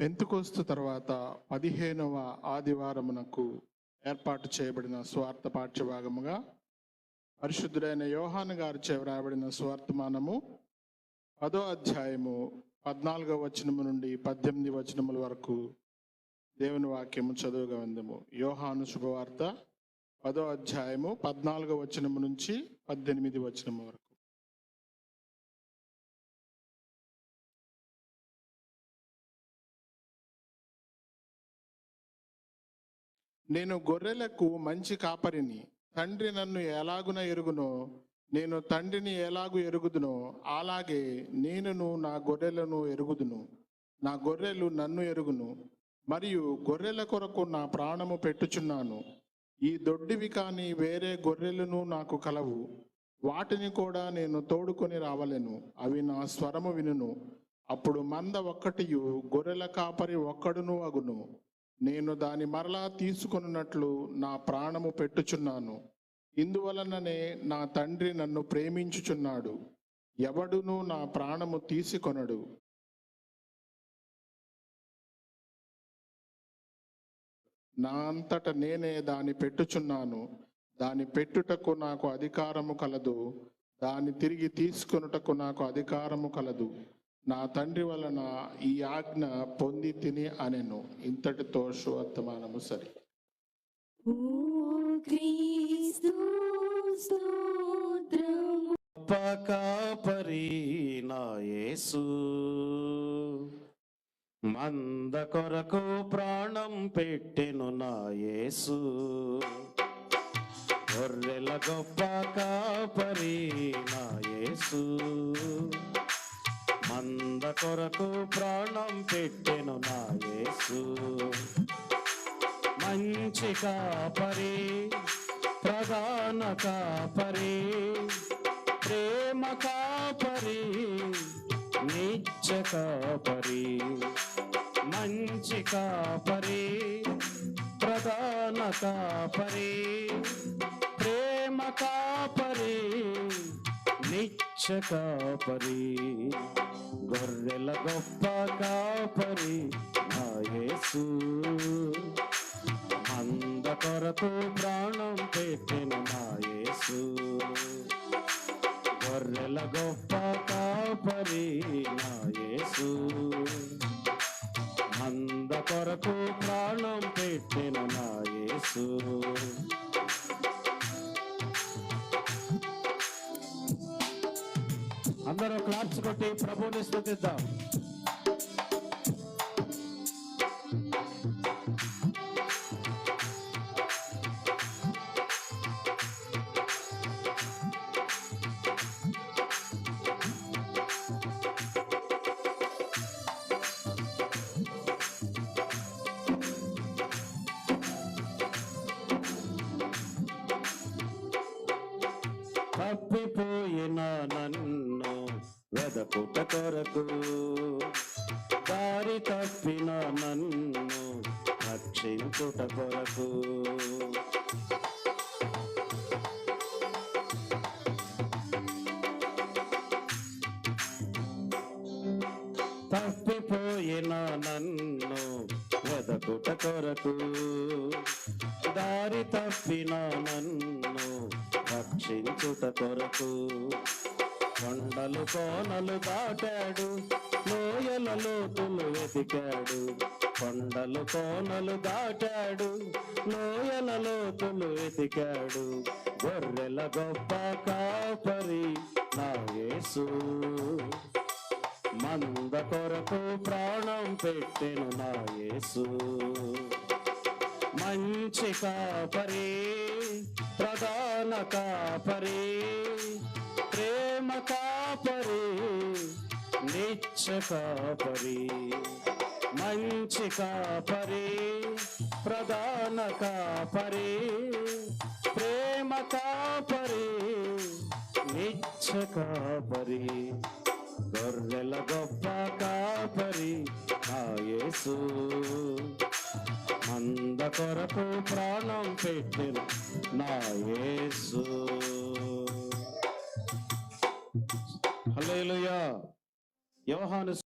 పెంతుకోస్తు తర్వాత పదిహేనవ ఆదివారమునకు ఏర్పాటు చేయబడిన స్వార్థ పాఠ్యభాగముగా పరిశుద్ధుడైన యోహాను గారు చేవరాబడిన స్వార్థమానము పదో అధ్యాయము పద్నాలుగవ వచనము నుండి పద్దెనిమిది వచనముల వరకు దేవుని వాక్యము చదువుగా ఉందము. యోహాను శుభవార్త పదో అధ్యాయము పద్నాలుగవ వచనము నుంచి పద్దెనిమిది వచనము వరకు. నేను గొర్రెలకు మంచి కాపరిని. తండ్రి నన్ను ఎలాగున ఎరుగునో నేను తండ్రిని ఎలాగు ఎరుగుదునో అలాగే నేనును నా గొర్రెలను ఎరుగుదును. నా గొర్రెలు నన్ను ఎరుగును. మరియు గొర్రెల కొరకు నా ప్రాణము పెట్టుచున్నాను. ఈ దొడ్డివి కానీ వేరే గొర్రెలను నాకు కలవు. వాటిని కూడా నేను తోడుకొని రావలేను. అవి నా స్వరము వినును. అప్పుడు మంద ఒక్కటియు గొర్రెల కాపరి ఒక్కడును అగును. నేను దాని మరలా తీసుకొనున్నట్లు నా ప్రాణము పెట్టుచున్నాను. ఇందువలననే నా తండ్రి నన్ను ప్రేమించుచున్నాడు. ఎవడును నా ప్రాణము తీసుకొనడు. నా అంతట నేనే దాని పెట్టుచున్నాను. దాని పెట్టుటకు నాకు అధికారము కలదు. దాన్ని తిరిగి తీసుకొనుటకు నాకు అధికారము కలదు. నా తండ్రి వలన ఈ ఆజ్ఞ పొంది తిని అనెను. ఇంతటితో శువర్తమానము సరి. కాపరి నా యేసు. మంద కొరకు ప్రాణం పెట్టెను నా యేసు. గొర్రెల గొప్ప కాపరి నా యేసు. మంద కొరకు ప్రాణం పెట్టెను నా యేసు. మంచి కాపరి ప్రధాన కాపరి ప్రేమ కాపరి నిత్య కాపరి. మంచి కాపరి ప్రధాన కాపరి ప్రేమ కాపరి నిత్య కాపరి. గొర్రెల గొప్ప కాపరి నాయసు మంద కొరకు ప్రాణం పెట్టిన నాయసు గొర్రెల గొప్ప కాపరి నాయసు మంద కొరకు ప్రాణం పెట్టిన నాయసు అందరూ క్లాప్స్ కొట్టి ప్రభుని స్థుతిద్దాం. తప్పిపోయిన నన్ను వెదపుట కొరకు. దారి తప్పిన నన్ను రక్షించుట కొరకు. తప్పిపోయిన నన్ను వెదకుట కొరకు. దారి తప్పిన నన్ను రక్షించుట కొరకు. కొండలు కోనలు దాటాడు లోయల లోతులు వెతికాడు. కొండలు కోనలు దాటాడు లోయల లోతులు వెతికాడు. గొర్రెల గొప్ప కాపరి నాగేసు మంద కొరకు ప్రాణం పెట్టెను నాగేసు మంచి కాపరి ప్రధాన కాపరి కాపరి నిత్య కాపరి మంచి కాపరి ప్రధాన కాపరి ప్రేమ కాపరి నిత్య కాపరి గొర్రెల గొప్ప కాపరి ఆయసు మంద కొరకు ప్రాణం పెట్టిన నా యేసు. హల్లెలూయా యోహాను